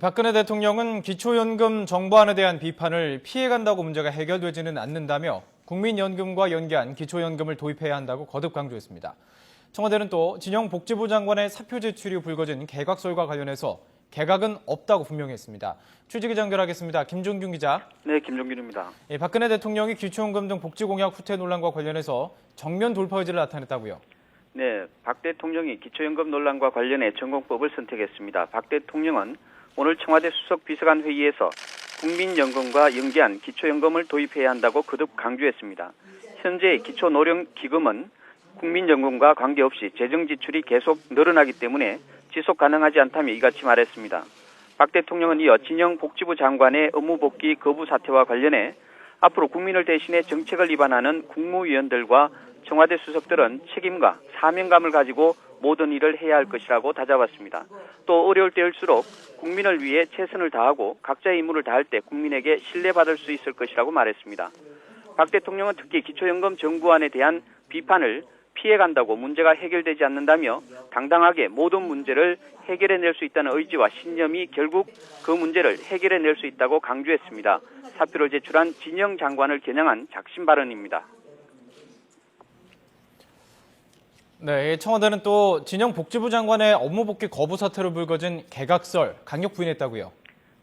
박근혜 대통령은 기초연금 정부안에 대한 비판을 피해간다고 문제가 해결되지는 않는다며 국민연금과 연계한 기초연금을 도입해야 한다고 거듭 강조했습니다. 청와대는 또 진영 복지부 장관의 사표 제출이 불거진 개각설과 관련해서 개각은 없다고 분명히 했습니다. 취재기 연결하겠습니다. 김종균 기자. 네, 김종균입니다. 예, 박근혜 대통령이 기초연금 등 복지공약 후퇴 논란과 관련해서 정면 돌파 의지를 나타냈다고요. 네, 박 대통령이 기초연금 논란과 관련해 전공법을 선택했습니다. 박 대통령은 오늘 청와대 수석 비서관 회의에서 국민연금과 연계한 기초연금을 도입해야 한다고 거듭 강조했습니다. 현재 기초노령기금은 국민연금과 관계없이 재정 지출이 계속 늘어나기 때문에 지속 가능하지 않다며 이같이 말했습니다. 박 대통령은 이어 진영 복지부 장관의 업무 복귀 거부 사태와 관련해 앞으로 국민을 대신해 정책을 위반하는 국무위원들과 청와대 수석들은 책임과 사명감을 가지고 모든 일을 해야 할 것이라고 다잡았습니다. 또 어려울 때일수록 국민을 위해 최선을 다하고 각자의 임무를 다할 때 국민에게 신뢰받을 수 있을 것이라고 말했습니다. 박 대통령은 특히 기초연금 정부안에 대한 비판을 피해간다고 문제가 해결되지 않는다며 당당하게 모든 문제를 해결해낼 수 있다는 의지와 신념이 결국 그 문제를 해결해낼 수 있다고 강조했습니다. 사표를 제출한 진영 장관을 겨냥한 작심 발언입니다. 네, 청와대는 또 진영 복지부 장관의 업무 복귀 거부 사태로 불거진 개각설 강력 부인했다고요.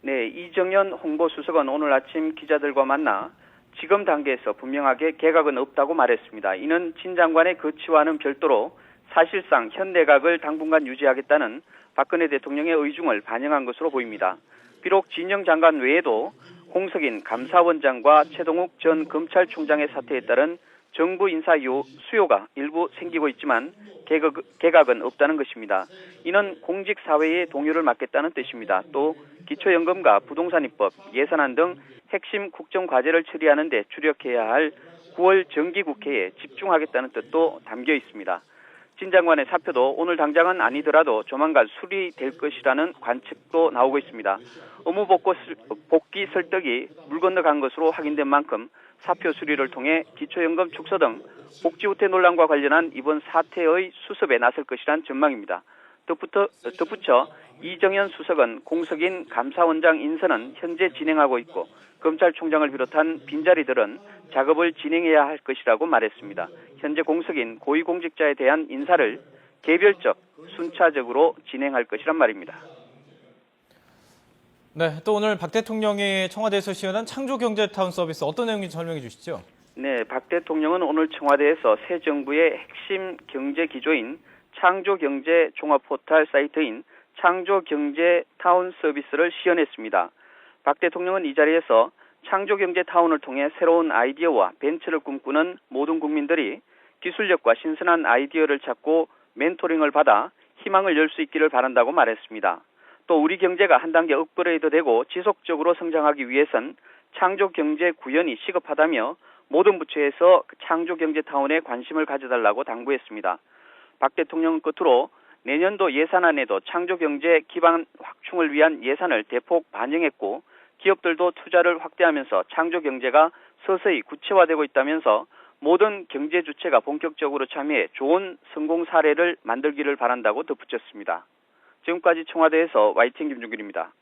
네, 이정현 홍보수석은 오늘 아침 기자들과 만나 지금 단계에서 분명하게 개각은 없다고 말했습니다. 이는 진 장관의 거취와는 별도로 사실상 현 내각을 당분간 유지하겠다는 박근혜 대통령의 의중을 반영한 것으로 보입니다. 비록 진영 장관 외에도 홍석인 감사원장과 최동욱 전 검찰총장의 사태에 따른 정부 인사 요, 수요가 일부 생기고 있지만 개각, 개각은 없다는 것입니다. 이는 공직 사회의 동요를 막겠다는 뜻입니다. 또 기초연금과 부동산 입법, 예산안 등 핵심 국정 과제를 처리하는 데 주력해야 할 9월 정기 국회에 집중하겠다는 뜻도 담겨 있습니다. 진 장관의 사표도 오늘 당장은 아니더라도 조만간 수리될 것이라는 관측도 나오고 있습니다. 업무 복귀 설득이 물 건너간 것으로 확인된 만큼 사표 수리를 통해 기초연금 축소 등 복지 후퇴 논란과 관련한 이번 사태의 수습에 나설 것이란 전망입니다. 덧붙여, 덧붙여 이정현 수석은 공석인 감사원장 인선은 현재 진행하고 있고 검찰총장을 비롯한 빈자리들은 작업을 진행해야 할 것이라고 말했습니다. 현재 공석인 고위공직자에 대한 인사를 개별적 순차적으로 진행할 것이란 말입니다. 네, 또 오늘 박 대통령이 청와대에서 시연한 창조경제타운 서비스 어떤 내용인지 설명해 주시죠. 네, 박 대통령은 오늘 청와대에서 새 정부의 핵심 경제 기조인 창조경제 종합 포털 사이트인 창조경제 타운 서비스를 시연했습니다. 박 대통령은 이 자리에서 창조경제 타운을 통해 새로운 아이디어와 벤처를 꿈꾸는 모든 국민들이 기술력과 신선한 아이디어를 찾고 멘토링을 받아 희망을 열 수 있기를 바란다고 말했습니다. 또 우리 경제가 한 단계 업그레이드되고 지속적으로 성장하기 위해선 창조경제 구현이 시급하다며 모든 부처에서 창조경제 타운에 관심을 가져달라고 당부했습니다. 박 대통령은 끝으로 내년도 예산안에도 창조경제 기반 확충을 위한 예산을 대폭 반영했고 기업들도 투자를 확대하면서 창조경제가 서서히 구체화되고 있다면서 모든 경제 주체가 본격적으로 참여해 좋은 성공 사례를 만들기를 바란다고 덧붙였습니다. 지금까지 청와대에서 YTN 김준길입니다.